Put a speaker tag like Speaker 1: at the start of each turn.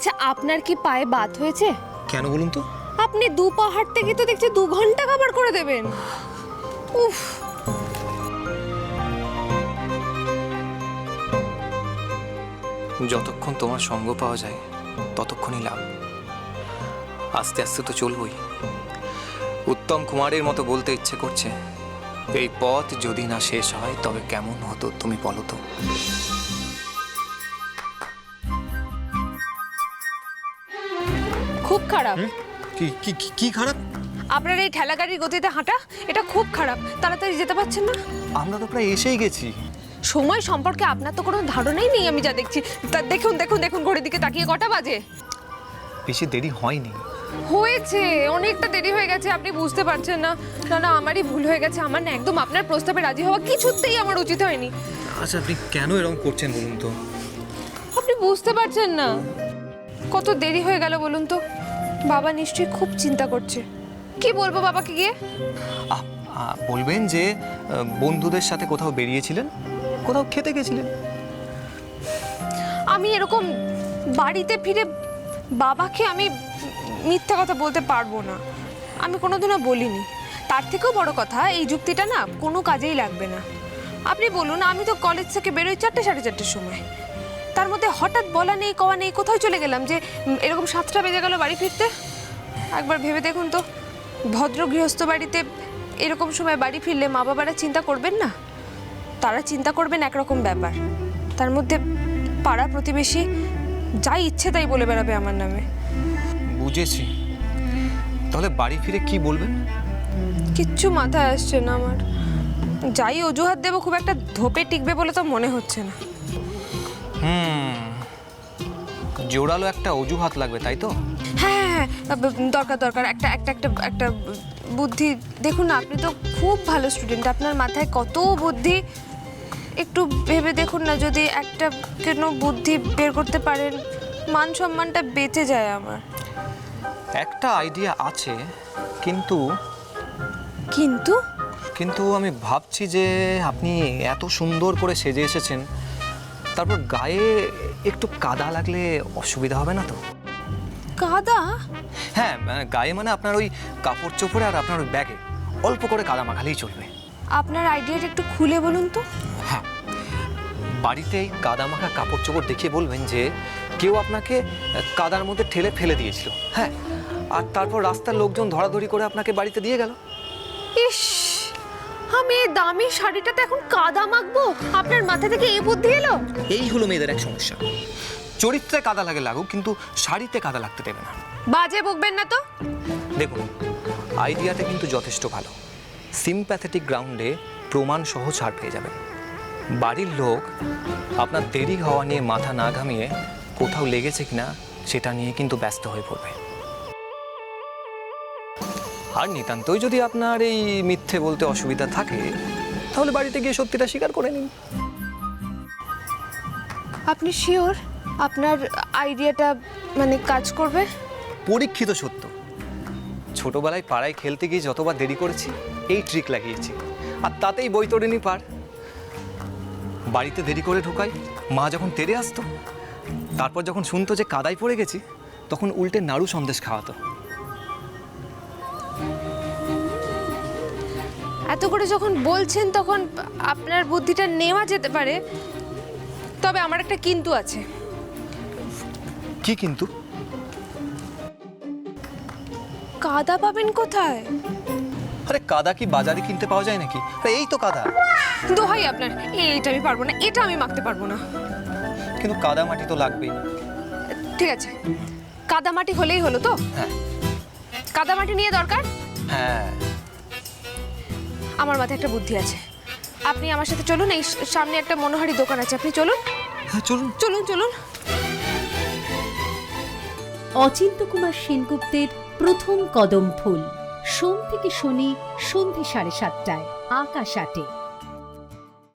Speaker 1: আচ্ছা আপনার কি পায়ে বাত হয়েছে?
Speaker 2: কেন বলুন তো?
Speaker 1: আপনি দু পা হাঁটতে গিয়ে তো দেখছি দু ঘণ্টা কাবার করে দেবেন। উফ।
Speaker 2: যতক্ষণ তোমার সঙ্গ পাওয়া যায় ততক্ষণই লাভ। আস্তে আস্তে তো চলবই। উত্তম কুমারের মতো বলতে ইচ্ছে করছে এই পথ যদি না শেষ হয় তবে কেমন হতো তুমি বলো তো?
Speaker 1: খুব খারাপ।
Speaker 2: কি কি কি- কি খারাপ?
Speaker 1: আপনার এই ঠেলা গাড়ির গতিতে হাঁটা এটা খুব খারাপ। তাড়াতাড়ি যেতে পারছেন না?
Speaker 2: আমরা তো প্রায় এসেই গেছি।
Speaker 1: সময় সম্পর্কে আপনার তো কোনো ধারণাই নেই আমি যা দেখছি। তা দেখুন দেখুন দেখুন ঘড়ির দিকে তাকিয়ে কটা বাজে?
Speaker 2: বেশি দেরি হয়নি।
Speaker 1: হয়েছে অনেকটা দেরি হয়ে গেছে আপনি বুঝতে পারছেন না। না না আমারই ভুল হয়ে গেছে আমার না একদম আপনার প্রস্তাবে রাজি হওয়া কিছুতেই আমার উচিত হয়নি।
Speaker 2: আচ্ছা আপনি কেন এরকম করছেন বলুন তো?
Speaker 1: আপনি বুঝতে পারছেন না। কত দেরি হয়ে গেল বলুন তো? বাবা নিশ্চয়ই খুব চিন্তা করছে। কি বলব বাবাকে গিয়ে?
Speaker 2: বলবেন যে বন্ধুদের সাথে কোথাও বেরিয়েছিলেন? কোথাও খেতে গেছিলেন?
Speaker 1: আমি এরকম বাড়িতে ফিরে বাবাকে আমি মিথ্যা কথা বলতে পারব না। আমি কোনোদিনও বলিনি। তার থেকেও বড় কথা এই যুক্তিটা না কোনো কাজেই লাগবে না। আপনি বলুন আমি তো কলেজ থেকে বেরোই চারটে সাড়ে চারটের সময়। তার মধ্যে হঠাৎ বলা নেই কওয়া নেই কোথাও চলে গেলাম যে এরকম সাতটা বেজে গেল বাড়ি ফিরতে? একবার ভেবে দেখুন তো ভদ্র গৃহস্থ বাড়িতে এরকম সময় বাড়ি ফিরলে মা বাবারা চিন্তা করবেন না? তারা চিন্তা করবেন একরকম ব্যাপার। তার মধ্যে পাড়া প্রতিবেশী যাই ইচ্ছে তাই বলে বেড়াবে আমার নামে।
Speaker 2: বুঝেছি। তাহলে বাড়ি ফিরে কি বলবেন?
Speaker 1: কিচ্ছু মাথায় আসছে না আমার। যাই অজুহাত দেবো খুব একটা ধোপে টিকবে বলে তো মনে হচ্ছে না।
Speaker 2: হুম। জোরালো একটা অজুহাত লাগবে তাই তো?
Speaker 1: হ্যাঁ হ্যাঁ হ্যাঁ। দরকার দরকার। একটা একটা একটা একটা বুদ্ধি। দেখুন না আপনি তো খুব ভালো স্টুডেন্ট আপনার মাথায় কত বুদ্ধি? একটু ভেবে দেখুন না যদি একটা কেন বুদ্ধি বের করতে পারেন মান সম্মানটা বেঁচে যায় আমার।
Speaker 2: একটা আইডিয়া আছে কিন্তু
Speaker 1: কিন্তু?
Speaker 2: কিন্তু আমি ভাবছি যে আপনি এত সুন্দর করে সেজে এসেছেন। তারপর গায়ে একটু কাদা লাগলে অসুবিধা হবে না তো?
Speaker 1: কাদা?
Speaker 2: হ্যাঁ মানে গায়ে মানে আপনার ওই কাপড় চোপড়ে আর আপনার ওই ব্যাগে। অল্প করে কাদা মাখালেই চলবে।
Speaker 1: আপনার আইডিয়াটা একটু খুলে বলুন তো।
Speaker 2: হ্যাঁ বাড়িতে এই কাদা মাখা কাপড় চোপড় দেখিয়ে বলবেন যে কেউ আপনাকে কাদার মধ্যে ঠেলে ফেলে দিয়েছিল। হ্যাঁ আর তারপর রাস্তার লোকজন ধরাধরি করে আপনাকে বাড়িতে দিয়ে গেল।
Speaker 1: ইস আমি এই দামি শাড়িটাতে এখন কাদা মাখবো। আপনার মাথা থেকে এই বুদ্ধি এলো?
Speaker 2: এই হলো মেয়েদের এক সমস্যা। চরিত্রে কাদা লাগে লাগুক কিন্তু শাড়িতে কাদা লাগতে দেবে না।
Speaker 1: বাজে বকবেন না তো?
Speaker 2: দেখুন আইডিয়াটা কিন্তু যথেষ্ট ভালো। সিম্প্যাথেটিক গ্রাউন্ডে প্রমাণ সহ ছাড় পেয়ে যাবেন। বাড়ির লোক আপনার দেরি হওয়া নিয়ে মাথা না ঘামিয়ে কোথাও লেগেছে কিনা সেটা নিয়ে কিন্তু ব্যস্ত হয়ে পড়বে। আর নিতান্তই যদি আপনার এই মিথ্যে বলতে অসুবিধা থাকে তাহলে বাড়িতে গিয়ে সত্যিটা স্বীকার করে নিন।
Speaker 1: আপনি শিওর আপনার আইডিয়াটা মানে কাজ করবে?
Speaker 2: পরীক্ষিত সত্য। ছোটবেলায় পাড়ায় খেলতে গিয়ে যতবার দেরি করেছি এই ট্রিক লাগিয়েছি। আর তাতেই বই বৈতরণী পার বাড়িতে দেরি করে ঢোকাই মা যখন তেড়ে আসতো তারপর যখন শুনতো যে কাদায় পড়ে গেছি তখন উল্টে নাড়ু সন্দেশ খাওয়াতো।
Speaker 1: এত করে যখন বলছেন তখন আপনার বুদ্ধিটা নেওয়া যেতে পারে। তবে আমার একটা কিন্তু আছে।
Speaker 2: কি কিন্তু?
Speaker 1: কাদা পাবেন কোথায়?
Speaker 2: আরে কাদা কি বাজারে কিনতে পাওয়া যায় নাকি? আরে এই তো কাদা।
Speaker 1: দোহাই আপনার এইটা আমি পারব না এটা আমি মাখতে পারব না।
Speaker 2: কিন্তু কাদা মাটি তো লাগবেই।
Speaker 1: ঠিক আছে কাদামাটি হলেই হলো তো?
Speaker 2: হ্যাঁ।
Speaker 1: কাদামাটি নিয়ে দরকার?
Speaker 2: হ্যাঁ।
Speaker 1: আমার মাথায় একটা বুদ্ধি আছে। আপনি আমার সাথে চলুন এই সামনে একটা মনোহারি দোকান আছে। আপনি চলুন।
Speaker 2: হ্যাঁ চলুন।
Speaker 1: চলুন চলুন।
Speaker 3: অচিন্ত কুমার সেনগুপ্তের প্রথম কদম ফুল। সোম থেকে শনি সন্ধে সাড়ে সাতটায় আকাশ আটে।